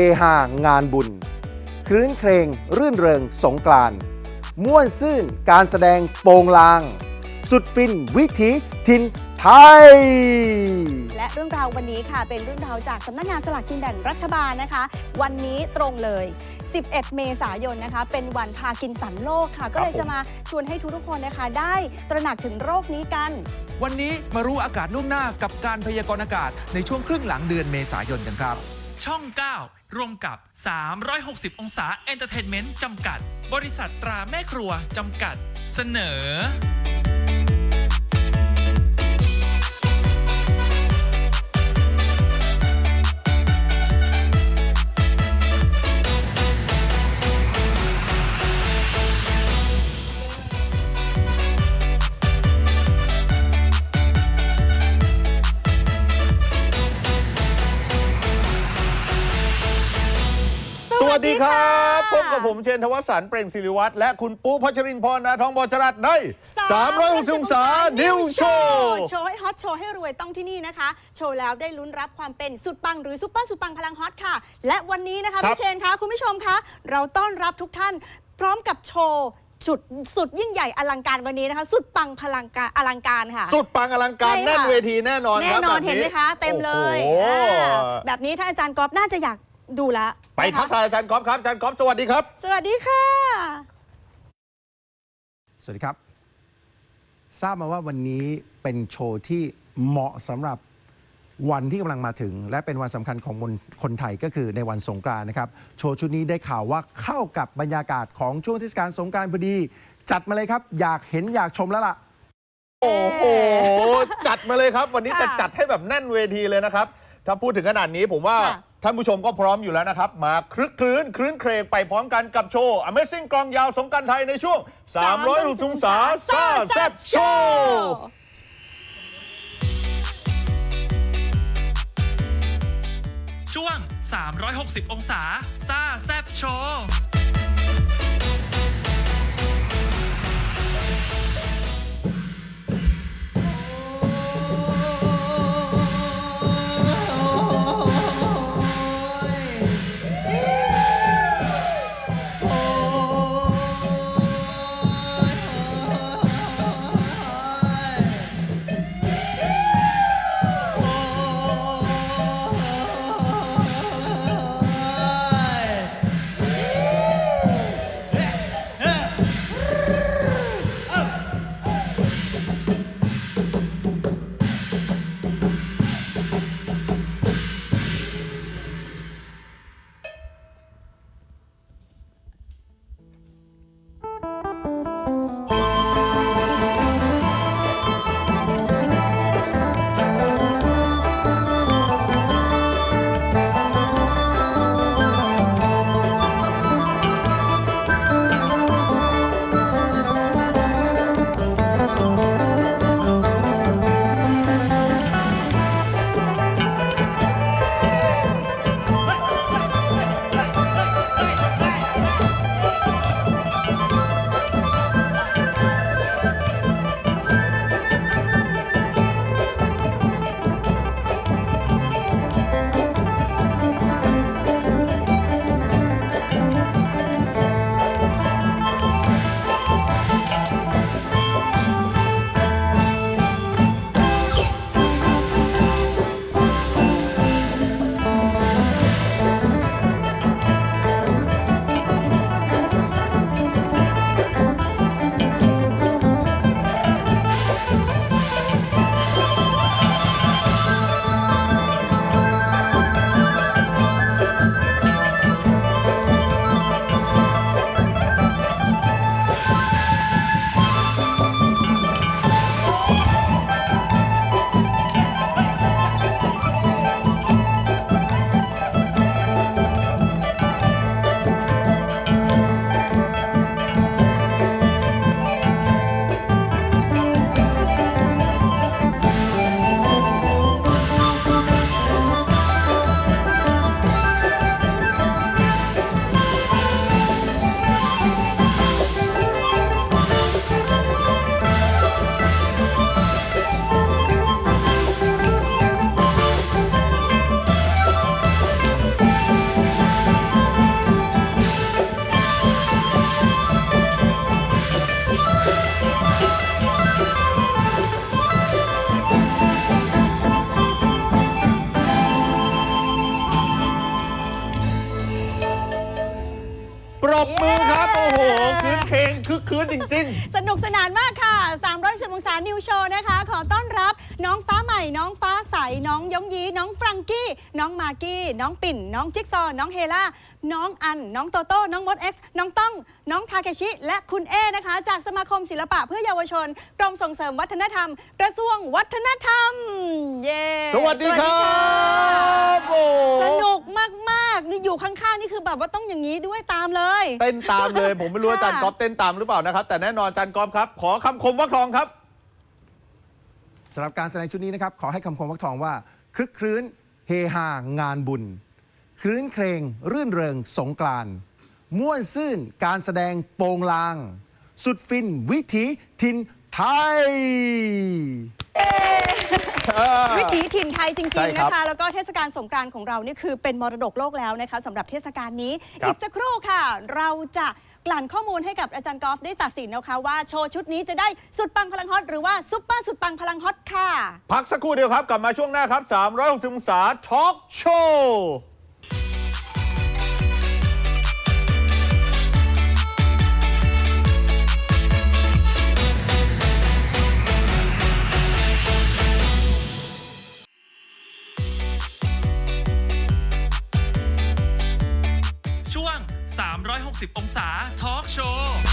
คึกครื้นเฮฮางานบุญ ครื้นเครงรื่นเริงสงกรานต์ม่วนซื่นการแสดงโปงลาง สุดฟินวิถีถิ่นไทย และเรื่องราววันนี้ค่ะเป็นเรื่องราวจากสำนักงานสลากกินแบ่งรัฐบาลนะคะ วันนี้ตรงเลย 11 เมษายนนะคะ เป็นวันพากินสันโลกค่ะ ก็เลยผมจะมาชวนให้ทุกๆคนนะคะ ได้ตระหนักถึงโรคนี้กัน วันนี้มารู้อากาศล่วงหน้ากับการพยากรณ์อากาศในช่วงครึ่งหลังเดือนเมษายนกันครับ ช่อง 9ร่วมกับ 360 องศาเอนเตอร์เทนเมนต์จำกัด บริษัทตราแม่ครัวจำกัด เสนอ วัสดีครับสพวับสดีค่ะกับผมเชนทวสันต์เปล่งศิริวัตรและคุณปูพัชรินพรนาทองบอจรัสใน360องศานิวโชว์โชว์ให้ฮอตโชว์ให้รวยต้องที่นี่นะคะ โชว์แล้วได้ลุ้นรับความเป็นสุดปังหรือซุปเปอร์สุดปังพลังฮอตค่ะ และวันนี้นะคะครับพี่เชนคะคุณผู้ชมคะเราต้อนรับทุกท่านพร้อมกับโชว์สุดสุดยิ่งใหญ่อลังการวันนี้นะคะ สุดปังพลังการอลังการค่ะ สุดปังอลังการใช่ค่ะแน่นเวทีแน่นอนแน่ครับนอนแบบเห็นไหมคะ เต็มเลยโอ้โหอ่าแบบนี้ท่านอาจารย์กอล์ฟน่าจะอยาก ดูละไปนะคะทักทายอาจารย์ก๊อฟครับอาจารย์ก๊อฟสวัสดีครับ สวัสดีค่ะ สวัสดีครับ ทราบมาว่าวันนี้เป็นโชว์ที่เหมาะสำหรับวันที่กำลังมาถึง และเป็นวันสำคัญของคนคนไทยก็คือในวันสงกรานต์นะครับ โชว์ชุดนี้ได้ข่าวว่าเข้ากับบรรยากาศของช่วงเทศกาลสงกรานต์พอดี จัดมาเลยครับ อยากเห็นอยากชมแล้วล่ะ โอ้โห จัดมาเลยครับ วันนี้ค่ะจะจัดให้แบบแน่นเวทีเลยนะครับ ถ้าพูดถึงขนาดนี้ผมว่า ค่ะ ท่านผู้ชมก็พร้อมอยู่แล้วนะครับ มาคลึกคลื้นคลื้นเครงไปพร้อมกันกับโชว์ Amazing กลองยาวสงการไทยในช่วง 300องศาซ่าแซ่บโชว์ช่วง 360 องศาซ่าแซบโชว์ นิวโชว์นะคะ ขอต้อนรับน้องฟ้าใหม่ น้องฟ้าใส น้องยงยีน้องฟรังกี้ น้องมากกี้ น้องปิ่น น้องจิ๊กซอว์น้องเฮล่า น้องอัน น้องโตโต้ น้องมดเอ็กซ์ น้องต้อง น้องทาเคชิ และคุณเอนะคะ จากสมาคมศิลปะเพื่อเยาวชน กรมส่งเสริมวัฒนธรรม กระทรวงวัฒนธรรม เย้ๆสวัสดีครับโอ้สนุกมากๆนี่อยู่ข้างๆนี่คือแบบว่าต้องอย่างนี้ด้วยตามเลย เต้นตามเลย ผมไม่รู้ว่าอาค่ะจารย์ก๊อฟเต้นตามหรือเปล่านะครับ แต่แน่นอนอาจารย์ก๊อฟครับ ขอคำคมวักทองครับ สำหรับการแสดงชุดนี้นะครับ ขอให้คำคมวักทองว่า คึกครื้น เฮฮางานบุญ ครื้นเครง รื่นเริงสงกรานต์ม่วนซื่นการแสดงโปงลาง สุดฟินวิถีทินไทย วิถีถิ่นไทยจใช่ริงๆ ครับนะคะ แล้วก็เทศกาลสงกรานต์ของเรานี่คือเป็นมรดกโลกแล้วนะคะสำหรับเทศกาลนี้ครับอีกสักครู่ค่ะ เราจะ กลั่นข้อมูลให้กับอาจารย์กอล์ฟได้ตัดสินนะคะว่าโชว์ชุดนี้จะได้สุดปังพลังฮอตหรือว่าซุปเปอร์สุดปังพลังฮอตค่ะ พักสักครู่เดียวครับ กลับมาช่วงหน้าครับ 360องศาทอล์กโชว์ 360 องศาทอล์กโชว์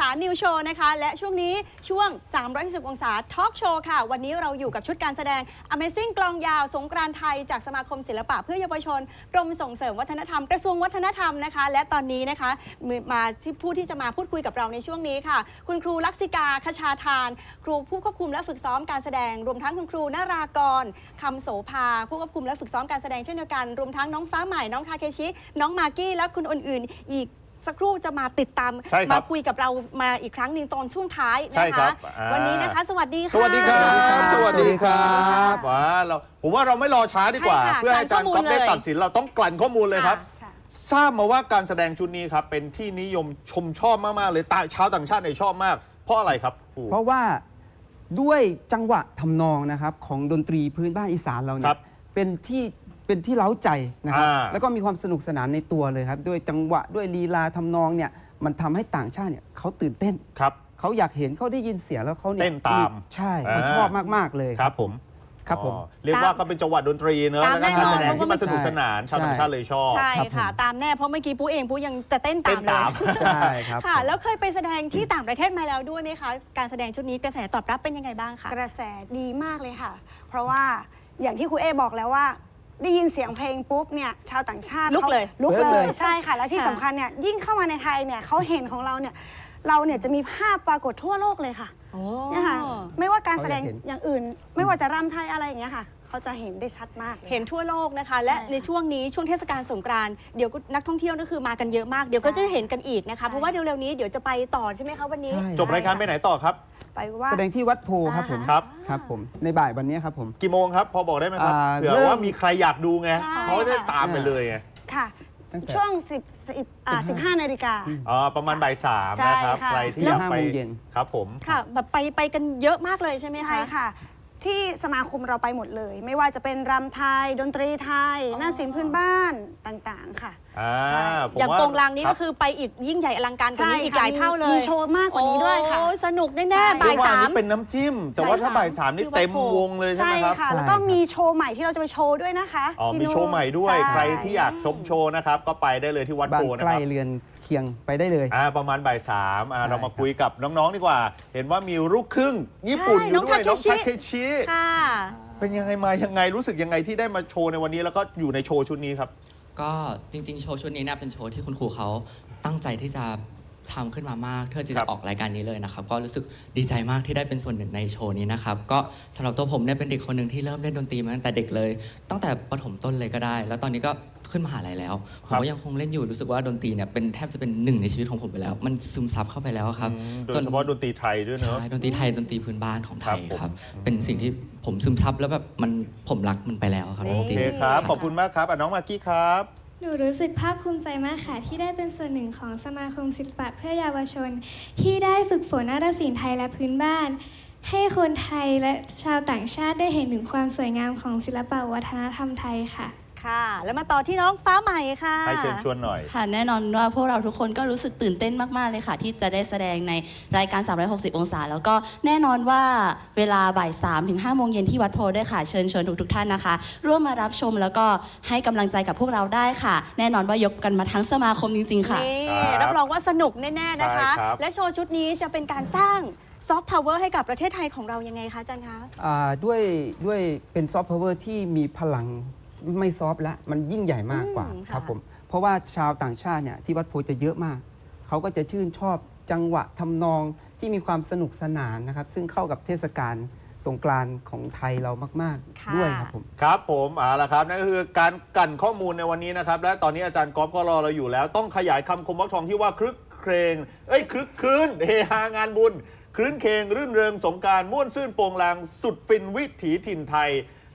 310องศานิวโชว์นะคะ และช่วงนี้ช่วง310องศาทอล์กโชว์ค่ะ วันนี้เราอยู่กับชุดการแสดง Amazing กลองยาวสงกรานต์ไทย จากสมาคมศิลปะเพื่อเยาวชนกรมส่งเสริมวัฒนธรรมกระทรวงวัฒนธรรมนะคะ และตอนนี้นะคะมาที่ผู้ที่จะมาพูดคุยกับเราในช่วงนี้ค่ะ คุณครูลักษิกาคชาทาน ครูผู้ควบคุมและฝึกซ้อมการแสดง รวมทั้งคุณครูนารากรคำโสภาผู้ควบคุมและฝึกซ้อมการแสดงเช่นเดียวกันรวมทั้งน้องฟ้าใหม่น้องทาเคชิน้องมากกี้และคุณอื่นๆอีก สักครู่จะมาติดตามใช่ครับ มาคุยกับเรามาอีกครั้งหนึ่งตอนช่วงท้ายใช่นะครัคะ บอ่าวันนี้นะคะ สวัสดีสค่ะวัสดีครับ สวัสดีครับว้าเราผมว่าเราไม่รอช้าดีกว่า ใช่ค่ะเพื่อให้อาจารย์กลั่นข้อมูลก๊อฟได้เลย ตัดสินเราต้องกลั่นข้อมูลเลยครับ ค่ะทราบมาว่าการแสดงชุดนี้ครับ เป็นที่นิยมชมชอบมาก ๆ เลยตาชาวต่างชาติในยชอบมาก เพราะอะไรครับครู เพราะว่าด้วยจังหวะทำนองนะครับของดนตรีพื้นบ้านอีสานเราคเนี่รัยบเป็นที่ เป็นที่เล้าใจนะครับ อ่า แล้วก็มีความสนุกสนานในตัวเลยครับ ด้วยจังหวะด้วยลีลาทำนองเนี่ย มันทำให้ต่างชาติเนี่ยเขาตื่นเต้น ครับ เขาอยากเห็นเขาได้ยินเสียงแล้วเขาเนี่ยเต้นตามใช่เขาอ่า ชอบมาก ๆ เลยครับผมครับผม อ๋อเรียกว่าก็เป็นจังหวะดนตรีเนอะตามแล้วก็การแสดงแน่นอนที่มันสนุกสนานใช่ ชาวต่างชาติเลยชอบ ใช่ครับค่ะผมตามแน่เพราะเมื่อกี้ปูเองปูยังจะเต้นตามเต้นเลตาม ยใช่ครับ ค่ะผมแล้วเคยไปแสดงที่ต่างประเทศมาแล้วด้วยไหมคะ การแสดงชุดนี้กระแสตอบรับเป็นยังไงบ้างคะ กระแสดีมากเลยค่ะ เพราะว่าอย่างที่ครูเอบอกแล้วว่า ได้ยินเสียงเพลงปุ๊บเนี่ยชาวต่างชาติลุกเลยลุกเฟิร์สเลเลยย ใช่ค่ะ แล้วที่ค่ะ สำคัญเนี่ยยิ่งเข้ามาในไทยเนี่ยเขาเห็นของเราเนี่ยเราเนี่ยจะมีภาพปรากฏทั่วโลกเลยค่ะโอ้ เนี่ยค่ะไม่ว่าการแสดงเขาอยากเห็น อย่างอื่น ไม่ว่าจะรำไทยอะไรอย่างเงี้ยค่ะ เขาจะเห็นได้ชัดมากลย เห็นทั่วโลกนะคะ และใช่ค่ะในช่วงนี้ช่วงเทศกาลสงกรานต์เดี๋ยวก็นักท่องเที่ยวก็คือมากันเยอะมากเดี๋ยวก็ใช่จะเห็นกันอีกนะคะ ใช่ เพราะว่าเร็วๆนี้เดี๋ยวจะไปต่อใช่ไหมคะวันนี้ ใช่ จบรายการไปไหนต่อครับ ไปว่า แสดงที่วัดโพครับผมครับ ครับผมในบ่ายวันนี้ครับผม กี่โมงครับ พอบอกได้ไหมครับอ่าเผื่อเริ่ม ว่ามีใครอยากดูไงใช่ เขาจะได้ตามไปเลยไงค่ะ ตั้งแต่ ช่วง 10 10อ่า15นาฬิกาอ๋อประมาณบ่ายสามใช่นะครับค่ะ ใครที่อยากไปห้าโมงเย็น ครับผม ค่ะแบบไปไปกันเยอะมากเลยใช่ไหมคะ ใช่ค่ะ ที่สมาคมเราไปหมดเลย ไม่ว่าจะเป็นรำไทย ดนตรีไทยหน้าศิลป์พื้นบ้านต่างๆค่ะอ่าใช่ผมอย่างว่าโปงลางนี้รัก็บคือไปอีกยิ่งใหญ่อลังการกว่านี้ใช่อีกค่ะหลายเท่าเลยมีโชว์มากกว่านี้ด้วยค่ะ โอ้สนุกใช่ แน่ๆบ่ายเรีกว่สามอันนี้เป็นน้ำจิ้ม แต่ว่าถ้าบ่ายสามนี่ที่วัดเต็มโพวงเลยใช่ไหมใช่ครับ ค่ะ ใช่ แล้วก็ครับมีโชว์ใหม่ที่เราจะไปโชว์ด้วยนะคะอ๋อ ที่มีนู่นโชว์ใหม่ด้วย ช่ใครที่อยากชมโชว์นะครับ ก็ไปได้เลยที่วัดบ้าโพนนะใกคล้รับเรือนเคียงไปได้เลย อ่าประมาณบ่ายสามอ่าใช่ เรามาคุยกับน้อง ๆ ดีกว่า เห็นว่ามีลูกครึ่ง ญี่ปุ่นอใช่ยู่ด้วย น้น้อองงทาทาเคเคชิ ชิ ค่ะ เป็นยังไงมายังไงรู้สึกยังไงที่ได้มาโชว์ในวันนี้แล้วก็อยู่ในโชว์ชุดนี้ครับ ก็จริงๆ โชว์ชุดนี้เนี่ยเป็นโชว์ที่คุณครูเขาตั้งใจที่จะทำขึ้นมามากเพื่อที่ครัจะบ ออกรายการนี้เลยนะครับ ก็รู้สึกดีใจมากที่ได้เป็นส่วนหนึ่งในโชว์นี้นะครับ ก็สำหรับตัวผมเนี่ยเป็นเด็กคนหนึ่งที่เริ่มเล่นดนตรีมาตั้งแต่เด็กเลย ตั้งแต่ประถมต้นเลยก็ได้ แล้วตอนนี้ก็ ขึ้นมหาลัยแล้วผมก็ยังคงเล่นอยู่รู้สึกว่าดนตรีเนี่ยเป็นแทบจะเป็นหนึ่งในชีวิตของผมไปแล้ว มันซึมซับเข้าไปแล้วครับโดยเฉพาะดนตรีไทยด้วยเนอะใช่ดนตรีไทยดนตรีพื้นบ้านของไทยครับผมครับเป็นสิ่งที่ผมซึมซับแล้วแบบมันผมรักมันไปแล้วครับดนโอตรีเคครับขอบคุณมากครับอะน้องมากกี้ครับหนูรู้สึกภาคภูมิใจมากค่ะ ที่ได้เป็นส่วนหนึ่งของสมาคมศิลปะเพื่อเยาวชน ที่ได้ฝึกฝนนาฏศิลป์ไทยและพื้นบ้าน ให้คนไทยและชาวต่างชาติได้เห็นถึงความสวยงามของศิลปวัฒนธรรมไทยค่ะ ค่ะ แล้วมาต่อที่น้องฟ้าใหม่ค่ะ ให้เชิญชวนหน่อย ค่ะแน่นอนว่าพวกเราทุกคนก็รู้สึกตื่นเต้นมาก ๆ เลยค่ะ ที่จะได้แสดงในรายการ 360 องศา แล้วก็แน่นอนว่าเวลาบ่าย3ถึง5โมงเย็นที่วัดโพธิ์ด้วยค่ะ เชิญชวนทุกๆท่านนะคะ ร่วมมารับชมแล้วก็ให้กำลังใจกับพวกเราได้ค่ะ แน่นอนว่ายกกันมาทั้งสมาคมจริง ๆ ค่ะ นี่ครับรับรองว่าสนุกแน่ ๆ นะคะ ใช่ครับ และโชว์ชุดนี้จะเป็นการสร้างซอฟต์พาวเวอร์ให้กับประเทศไทยของเรายังไงคะอาจันคะ อ่าด้วยด้วยเป็นซอฟต์พาวเวอร์ที่มีพลัง ไม่ซอฟต์แล้วมันยิ่งใหญ่มากกว่าอืมค่ะ ครับผมเพราะว่าชาวต่างชาติเนี่ยที่วัดโพธิ์จะเยอะมาก เขาก็จะชื่นชอบจังหวะทำนองที่มีความสนุกสนานนะครับ ซึ่งเข้ากับเทศกาลสงกรานต์ของไทยเรามาก ค่ะ ๆ ด้วยครับผม ครับผมเอาละครับนั่นก็คือการกลั่นข้อมูลในวันนี้นะครับ และตอนนี้อาจารย์ก๊อฟก็รอเราอยู่แล้ว ต้องขยายคำคมวักทองที่ว่าคลึกเครงเอ้ยคลึกคลืนเฮฮางานบุญคลื้นเคงรื่นเริงสงกรารม่วนซื่นโปงลางสุดฟินวิถีถิ่นไทย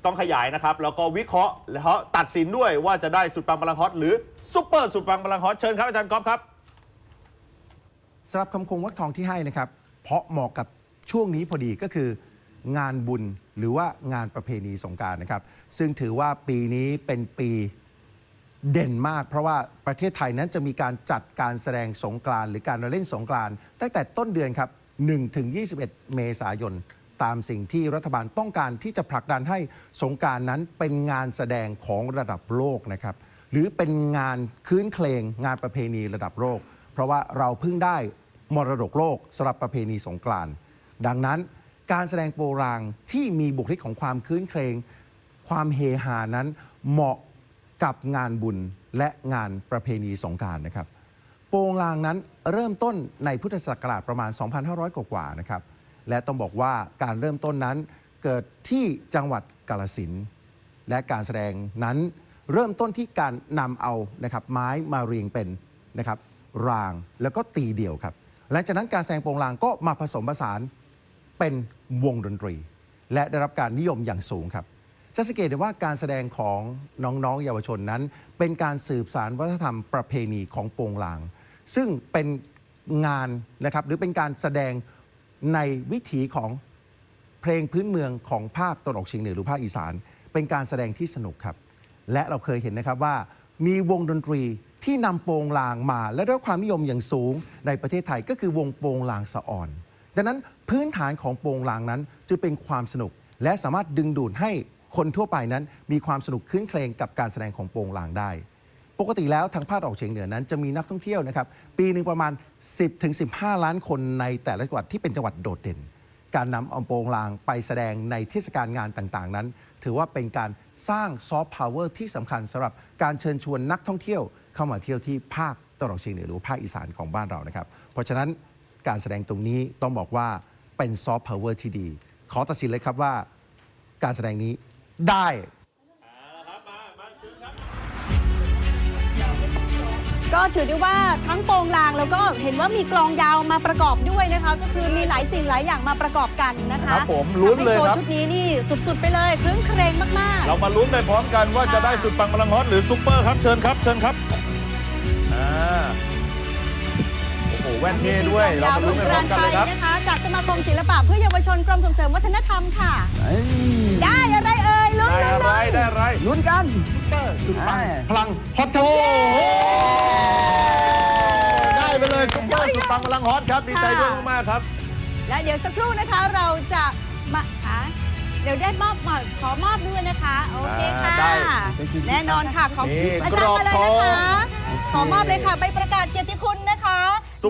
ต้องขยายนะครับ แล้วก็วิเคราะห์แล้วตัดสินด้วยว่าจะได้สุดปังพลังฮอตหรือซุปเปอร์สุดปังพลังฮอตเชิญครับอาจารย์ก๊อฟครับสำหรับคำคมวักทองที่ให้นะครับ เพราะเหมาะกับช่วงนี้พอดีก็คืองานบุญหรือว่างานประเพณีสงกรารนะครับ ซึ่งถือว่าปีนี้เป็นปีเด่นมาก เพราะว่าประเทศไทยนั้นจะมีการจัดการแสดงสงกรานหรือการเล่นสงกรานต์ตั้งแต่ต้นเดือนครับ1ถึง21 เมษายน ตามสิ่งที่รัฐบาลต้องการที่จะผลักดันให้สงการนั้นเป็นงานแสดงของระดับโลกนะครับ หรือเป็นงานคืนเคลงงานประเพณีระดับโลก เพราะว่าเราเพิ่งได้มรดกโลกสำหรับประเพณีสงกรานต์ดังนั้นการแสดงโปรางที่มีบุคลิกของความคืนเคลงความเฮฮานั้นเหมาะกับงานบุญและงานประเพณีสงการนะครับ โปรงลางนั้นเริ่มต้นในพุทธศักราชประมาณ 2,500 กว่าๆนะครับ และต้องบอกว่าการเริ่มต้นนั้นเกิดที่จังหวัดกาลสินและการแสดงนั้นเริ่มต้นที่การนำเอานะครับไม้มาเรียงเป็นนะครับรางแล้วก็ตีเดี่ยวครับหลังจากนั้นการแสดงโปรงลางก็มาผสมผสานเป็นวงดนตรี และได้รับการนิยมอย่างสูงครับจะสังเกตได้ว่าการแสดงของน้องๆเยาวชนนั้น เป็นการสืบสารวัฒนธรรมประเพณีของโปรงลาง ซึ่งเป็นงานนะครับหรือเป็นการแสดง ในวิถีของเพลงพื้นเมืองของภาคตะวันออกเฉียงเหนือหรือภาคอีสาน เป็นการแสดงที่สนุกครับ และเราเคยเห็นนะครับว่ามีวงดนตรีที่นำโปงลางมา และได้ความนิยมอย่างสูงในประเทศไทยก็คือวงโปงลางสะอ่อน ดังนั้นพื้นฐานของโปงลางนั้นจะเป็นความสนุก และสามารถดึงดูดให้คนทั่วไปนั้น มีความสนุกคลื้นเครงกับการแสดงของโปงลางได้ ปกติแล้วทางภาคออกเฉียงเหนือนั้นจะมีนักท่องเที่ยวนะครับ ปีหนึ่งประมาณ 10-15 ล้านคนในแต่ละจังหวัดที่เป็นจังหวัดโดดเด่น การนำอาโปงลางไปแสดงในเทศกาลงานต่างๆ นั้น ถือว่าเป็นการสร้างซอฟต์พาวเวอร์ที่สำคัญสำหรับการเชิญชวนนักท่องเที่ยว เข้ามาเที่ยวที่ภาคตะวันออกเฉียงเหนือหรือภาคอีสานของบ้านเรานะครับ เพราะฉะนั้นการแสดงตรงนี้ต้องบอกว่าเป็นซอฟต์พาวเวอร์ที่ดี ขอตัดสินเลยครับว่า การแสดงนี้ได้ ก็ถือได้ว่าทั้งโปรงลางแล้วก็เห็นว่ามีกลองยาวมาประกอบด้วยนะคะ ก็คือมีหลายสิ่งหลายอย่างมาประกอบกันนะคะครับผมลุ้นเลยทำให้โชครัว์บชุดนี้นี่สุดๆไปเลยคลื้นเครงมากๆ เรามาลุ้นไปพร้อมกันว่าจะได้สุดปังพลังฮอตหรือซุปเปอร์ครับเชิญครับเชิญครับอ่าโอ้โหแว่นเท่ด้วย เรามาลุ้นไปพร้อมกันเลยครับ นะคะจากสมาคมศิลปะเพื่อเยาวชนกรมส่งเสริมวัฒนธรรมค่ะ ได้อะไรเอ่ยลุ้น ได้ลุ้นอะไรลุ้นได้อะไรลุ้นกัน สุดปังอ่าพลังฮอตครับโอ้โหได้ไปเลยซุปเปอร์สุดปังพลังฮอตครับ ดีใจด้วยมากๆครับ และเดี๋ยวสักครู่นะคะเราจะมาอะเดี๋ยวได้มอบมาขอมอบด้วยนะคะ โอเคค่ะอ่าได้แน่นอนค่ะ ขอนี่อาจารย์มาเลยกรอบทนะองคะ ขอมอบเลยค่ะไปประกาศเกียรติคุณนะคะ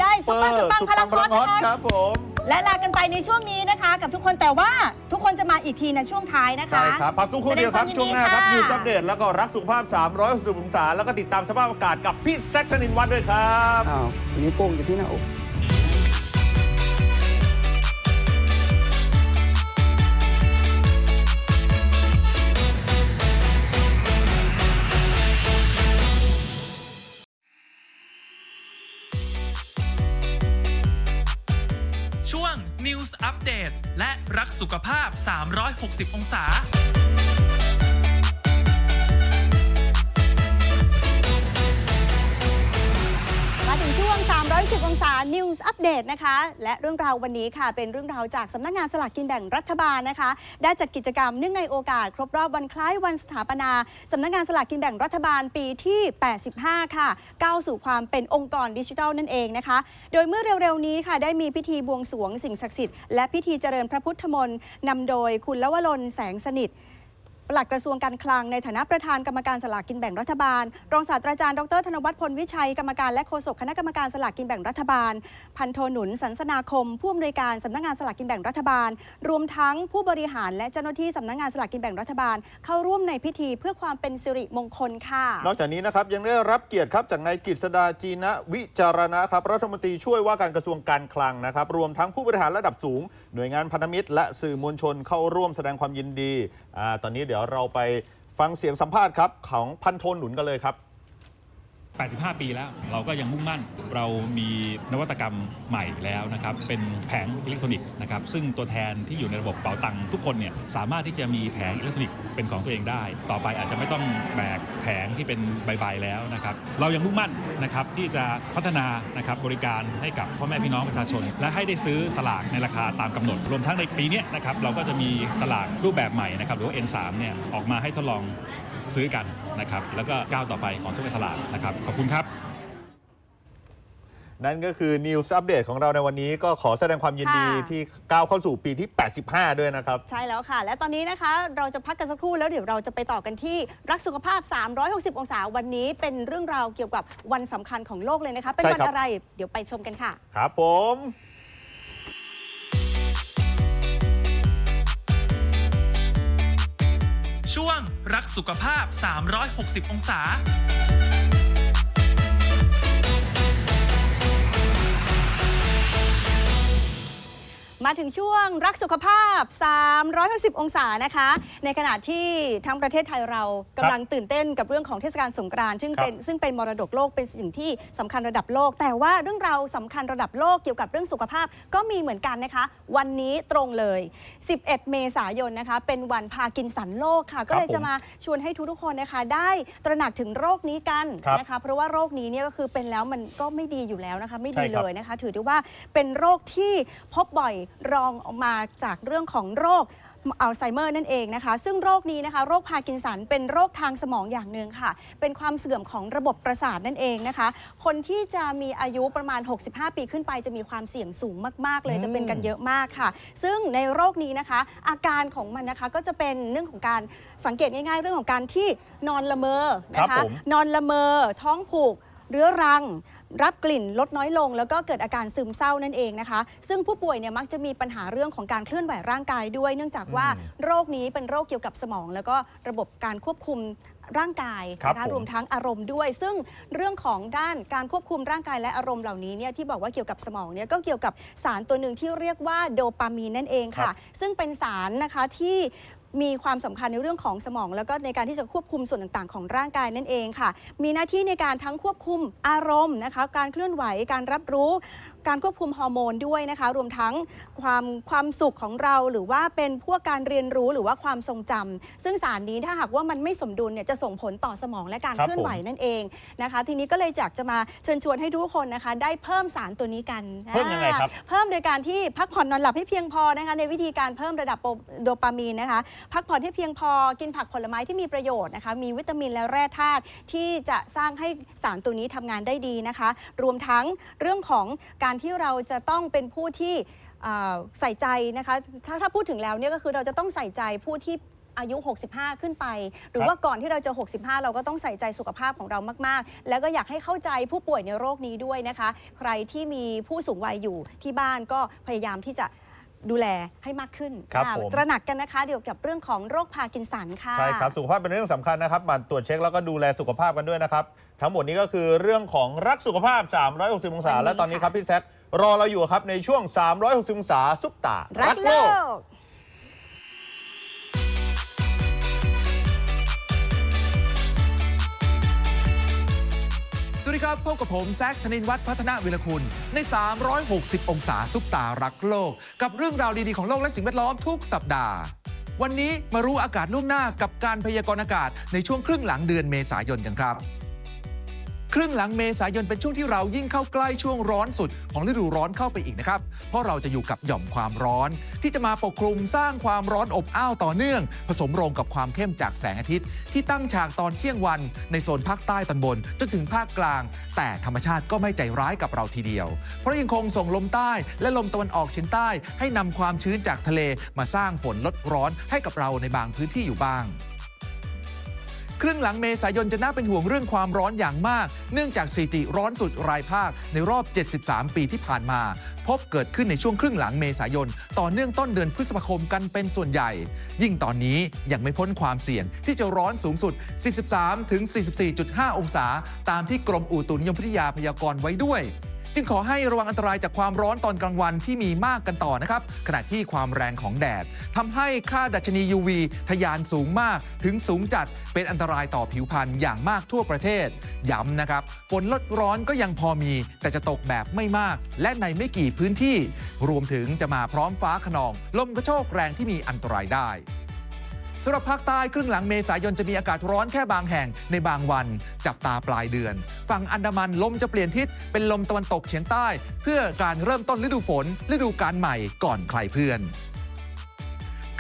ได้ซุปเปอร์สปังพลังฮอตฮอตนะคคะรับผม และลากันไปในช่วงนี้นะคะ กับทุกคนแต่ว่าทุกคนจะมาอีกทีนะช่วงท้ายนะคะ ใช่ครับพักสักครู่เดียวครับ แสดงช่วงหน้าครับวามยินินวดีส์อัปเดตแล้วก็รักสุขภาพ 360องศาแล้วก็ติดตามสภาพอากาศกับพี่แซคชนินวัฒน์ด้วยครับ อ้าววันนี้โป้งอยู่ที่หน้าอก อัปเดต และรักสุขภาพ 360 องศา องศา News Update นะคะ และเรื่องราววันนี้ค่ะ เป็นเรื่องราวจากสำนักงานสลากกินแบ่งรัฐบาลนะคะ ได้จัดกิจกรรมเนื่องในโอกาส ครบรอบวันคล้ายวันสถาปนาสำนักงานสลากกินแบ่งรัฐบาลปีที่ 85 ค่ะก้าวสู่ความเป็นองค์กรดิจิทัลนั่นเองนะคะ โดยเมื่อเร็วๆนี้ค่ะได้มีพิธีบวงสรวงสิ่งศักดิ์สิทธิ์และพิธีเจริญพระพุทธมนต์นำโดยคุณลวรนแสงสนิท ปลัดกระทรวงการคลังในฐานะประธานกรรมการสลากกินแบ่งรัฐบาล รองศาสตราจารย์ดรธนวัฒน์พลวิชัย กรรมการและโฆษกคณะกรรมการสลากกินแบ่งรัฐบาล พันโทหนุนสันสนาคม ผู้อำนวยการสำนักงานสลากกินแบ่งรัฐบาล รวมทั้งผู้บริหารและเจ้าหน้าที่สำนักงานสลากกินแบ่งรัฐบาล เข้าร่วมในพิธีเพื่อความเป็นสิริมงคลค่ะ นอกจากนี้นะครับยังได้รับเกียรติครับจากนายกฤษดาจีนะวิจารณะครับรัฐมนตรีช่วยว่าการกระทรวงการคลังนะครับรวมทั้งผู้บริหารระดับสูง หน่วยงานพันธมิตร และสื่อมวลชนเข้าร่วมแสดงความยินดีอาตอนนี้เดี๋ยวเราไปฟังเสียงสัมภาษณ์ครับของพันโทหนุนกันเลยครับ 85 ปีแล้ว เราก็ยังมุ่งมั่น เรามีนวัตกรรมใหม่แล้วนะครับ เป็นแผงอิเล็กทรอนิกส์นะครับ ซึ่งตัวแทนที่อยู่ในระบบเป๋าตังค์ทุกคนเนี่ยสามารถที่จะมีแผงอิเล็กทรอนิกส์เป็นของตัวเองได้ ต่อไปอาจจะไม่ต้องแบกแผงที่เป็นใบๆแล้วนะครับ เรายังมุ่งมั่นนะครับที่จะพัฒนานะครับบริการให้กับพ่อแม่พี่น้องประชาชน และให้ได้ซื้อสลากในราคาตามกำหนด รวมทั้งในปีนี้นะครับเราก็จะมีสลากรูปแบบใหม่นะครับหรือว่า N3 เนี่ยออกมาให้ทดลอง ซื้อกันนะครับแล้วก็ก้าวต่อไปของสำนักงานสลากนะครับขอบคุณครับนั่นก็คือ News Update ของเราในวันนี้ก็ขอแสดงความยินดีค่ะที่ก้าวเข้าสู่ปีที่ 85 ด้วยนะครับ ใช่แล้วค่ะ และตอนนี้นะคะเราจะพักกันสักครู่แล้วเดี๋ยวเราจะไปต่อกันที่รักสุขภาพ 360 องศาวันนี้เป็นเรื่องราวเกี่ยวกับวันสำคัญของโลกเลยนะคะ เป็นใช่วันครับอะไร เดี๋ยวไปชมกันค่ะ ครับผม ช่วงรักสุขภาพ 360 องศา มาถึงช่วงรักสุขภาพ 360 องศานะคะ ในขณะที่ทั้งประเทศไทยเรากำลังตื่นเต้นกับเรื่องของเทศกาลสงกรานต์ซึ่งเป็นซึ่งเป็นมรดกโลกเป็นสิ่งที่สำคัญระดับโลก แต่ว่าเรื่องราวสำคัญระดับโลกเกี่ยวกับเรื่องสุขภาพก็มีเหมือนกันนะคะ วันนี้ตรงเลย 11 เมษายนนะคะ เป็นวันพากินสันโลกค่ะ ก็เลยจะมาชวนให้ทุกๆคนนะคะได้ตระหนักถึงโรคนี้กันครับนะคะ เพราะว่าโรคนี้เนี่ยก็คือเป็นแล้วมันก็ไม่ดีอยู่แล้วนะคะ ไม่ดีใช่ครับ เลยนะคะ ถือได้ว่าเป็นโรคที่พบบ่อยรองออกมาจากเรื่องของโรคอัลไซเมอร์นั่นเองนะคะ ซึ่งโรคนี้นะคะ โรคพาร์กินสันเป็นโรคทางสมองอย่างหนึ่งค่ะ เป็นความเสื่อมของระบบประสาทนั่นเองนะคะ คนที่จะมีอายุประมาณ 65 ปีขึ้นไปจะมีความเสี่ยงสูงมาก ๆ เลยอืมจะเป็นกันเยอะมากค่ะ ซึ่งในโรคนี้นะคะ อาการของมันนะคะก็จะเป็นเรื่องของการสังเกตง่าย ๆ เรื่องของการที่นอนละเมอนะครัคะบผมนอนละเมอท้องผูกเรื้อรัง รับกลิ่นลดน้อยลง แล้วก็เกิดอาการซึมเศร้านั่นเองนะคะ ซึ่งผู้ป่วยเนี่ยมักจะมีปัญหาเรื่องของการเคลื่อนไหวร่างกายด้วย เนื่องจากว่าอืมโรคนี้เป็นโรคเกี่ยวกับสมอง แล้วก็ระบบการควบคุมร่างกายครับนะคะผมรวมทั้งอารมณ์ด้วย ซึ่งเรื่องของด้านการควบคุมร่างกายและอารมณ์เหล่านี้เนี่ยที่บอกว่าเกี่ยวกับสมองเนี่ยก็เกี่ยวกับสารตัวหนึ่งที่เรียกว่าโดปามีนนั่นเองครัค่ะบซึ่งเป็นสารนะคะที่ มีความสำคัญในเรื่องของสมอง แล้วก็ในการที่จะควบคุมส่วนต่างๆ ของร่างกายนั่นเองค่ะ มีหน้าที่ในการทั้งควบคุมอารมณ์นะคะ การเคลื่อนไหวการรับรู้ การควบคุมฮอร์โมนด้วยนะคะ รวมทั้งความความสุขของเราหรือว่าเป็นพวกการเรียนรู้หรือว่าความทรงจำซึ่งสารนี้ถ้าหากว่ามันไม่สมดุลเนี่ยจะส่งผลต่อสมองและการครับเคลื่อนไหวนั่นเองนะคะ ทีนี้ก็เลยอยากจะมาเชิญชวนให้ทุกคนนะคะ ได้เพิ่มสารตัวนี้กันเพิ่มยังไงครับอ่าเพิ่มโดยการที่พักผ่อนนอนหลับให้เพียงพอนะคะในวิธีการเพิ่มระดับโดปามีนนะคะพักผ่อนให้เพียงพอกินผักผลไม้ที่มีประโยชน์นะคะมีวิตามินและแร่ธาตุที่จะสร้างให้สารตัวนี้ทำงานได้ดีนะคะ รวมทั้งเรื่องของการที่เราจะต้องเป็นผู้ที่เอ่อใส่ใจนะคะถ้าถ้าพูดถึงแล้วเนี่ยก็คือเราจะต้องใส่ใจผู้ที่อายุ 65 ขึ้นไป หรือว่าก่อนที่เราจะ 65 เราก็ต้องใส่ใจสุขภาพของเรามาก ๆ แล้วก็อยากให้เข้าใจผู้ป่วยในโรคนี้ด้วยนะคะ ใครที่มีผู้สูงวัยอยู่ที่บ้านก็พยายามที่จะ ดูแลให้มากขึ้นครับอ่าผม ตระหนักกันนะคะเกี่ยวกับเรื่องของโรคพาร์กินสันค่ะ ใช่ครับ สุขภาพเป็นเรื่องสำคัญนะครับหมันตรวจเช็คแล้วก็ดูแลสุขภาพกันด้วยนะครับ ทั้งหมดนี้ก็คือเรื่องของรักสุขภาพ 360 องศา วันนี้และตอนนี้ค่ะ ครับ พี่แซครอเราอยู่ครับในช่วง 360 องศาซุปตารักโลก สวัสดีครับพบกับผมแซคธนินวัฒน์พัฒนาวิรคุณ ใน 360 องศาซุปตารักโลก กับเรื่องราวดีๆของโลกและสิ่งแวดล้อมทุกสัปดาห์ วันนี้มารู้อากาศล่วงหน้ากับการพยากรณ์อากาศในช่วงครึ่งหลังเดือนเมษายนกันครับ ครึ่งหลังเมษายนเป็นช่วงที่เรายิ่งเข้าใกล้ช่วงร้อนสุดของฤดูร้อนเข้าไปอีกนะครับ เพราะเราจะอยู่กับหย่อมความร้อน ที่จะมาปกคลุมสร้างความร้อนอบอ้าวต่อเนื่อง ผสมโรงกับความเข้มจากแสงอาทิตย์ ที่ตั้งฉากตอนเที่ยงวัน ในโซนภาคใต้ตอนบนจนถึงภาคกลาง แต่ธรรมชาติก็ไม่ใจร้ายกับเราทีเดียว เพราะยังคงส่งลมใต้และลมตะวันออกเฉียงใต้ ให้นำความชื้นจากทะเลมาสร้างฝนลดร้อนให้กับเราในบางพื้นที่อยู่บ้าง ครึ่งหลังเมษายนจะน่าเป็นห่วงเรื่องความร้อนอย่างมาก เนื่องจากสถิติร้อนสุดรายภาคในรอบ 73 ปีที่ผ่านมา พบเกิดขึ้นในช่วงครึ่งหลังเมษายน ต่อเนื่องต้นเดือนพฤษภาคมกันเป็นส่วนใหญ่ ยิ่งตอนนี้ยังไม่พ้นความเสี่ยงที่จะร้อนสูงสุด 43-44.5 องศา ตามที่กรมอุตุนิยมวิทยาพยากรณ์ไว้ด้วย จึงขอให้ระวังอันตรายจากความร้อนตอนกลางวันที่มีมากกันต่อนะครับ ขณะที่ความแรงของแดดทำให้ค่าดัชนี UV ทะยานสูงมากถึงสูงจัดเป็นอันตรายต่อผิวพรรณอย่างมากทั่วประเทศ ย้ำนะครับ ฝนลดร้อนก็ยังพอมี แต่จะตกแบบไม่มาก และในไม่กี่พื้นที่ รวมถึงจะมาพร้อมฟ้าขนอง ลมกระโชกแรงที่มีอันตรายได้ สำหรับภาคใต้ครึ่งหลังเมษายนจะมีอากาศร้อนแค่บางแห่งในบางวัน จับตาปลายเดือน ฝั่งอันดามันลมจะเปลี่ยนทิศเป็นลมตะวันตกเฉียงใต้ เพื่อการเริ่มต้นฤดูฝน ฤดูการใหม่ก่อนใครเพื่อน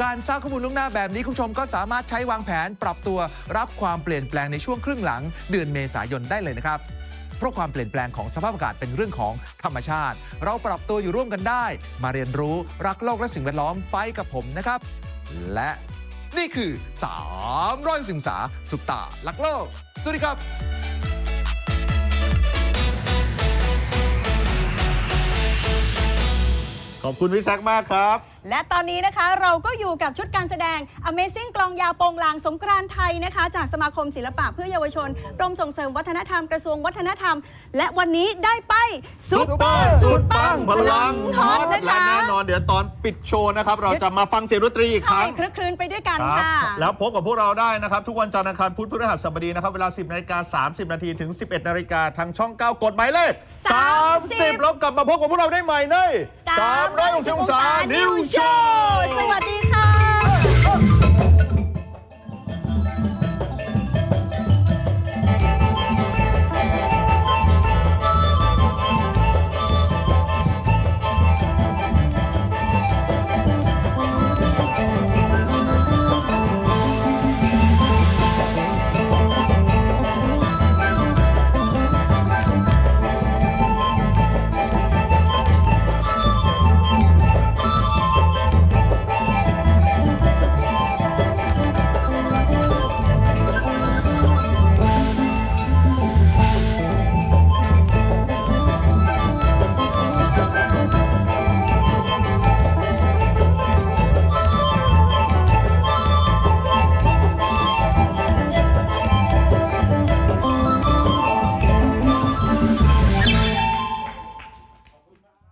การสร้างข้อมูลล่วงหน้าแบบนี้คุณผู้ชมก็สามารถใช้วางแผนปรับตัวรับความเปลี่ยนแปลงในช่วงครึ่งหลัง เดือนเมษายนได้เลยนะครับ เพราะความเปลี่ยนแปลงของสภาพอากาศเป็นเรื่องของธรรมชาติ เราปรับตัวอยู่ร่วมกันได้ มาเรียนรู้รักโลกและสิ่งแวดล้อมไปกับผมนะครับ และ นี่คือ 300สิงสาสุตตาลักโลก สวัสดีครับขอบคุณพี่แซกมากครับ และตอนนี้นะคะเราก็อยู่กับชุดการแสดง Amazing กลองยาวโปงลางสงกรานต์ไทยนะคะ จากสมาคมศิลปะเพื่อเยาวชนกรมส่งเสริมวัฒนธรรมกระทรวงวัฒนธรรม และวันนี้ได้ไปซุปเปอร์สุดปังพลังฮอตนะและคะแน่นอนเดี๋ยวตอนปิดโชว์นะครับ เราจะมาฟังเสียงดนตรีอีกคใช่รั้ง คลึกคลื้นไปด้วยกันครับค่ะแล้วพบกับพวกเราได้นะครับ ทุกวันจันทร์อังคารพุธพฤหัสบดีนะครับ เวลา 10นาฬิกา30 นาทีถึง 11นาฬิกาทางช่อง 9 กดหมายเลข30 30แล้วกลับมาพบกับพวกเราได้ใหม่ใน360องศานิวว์ สวัสดีค่ะ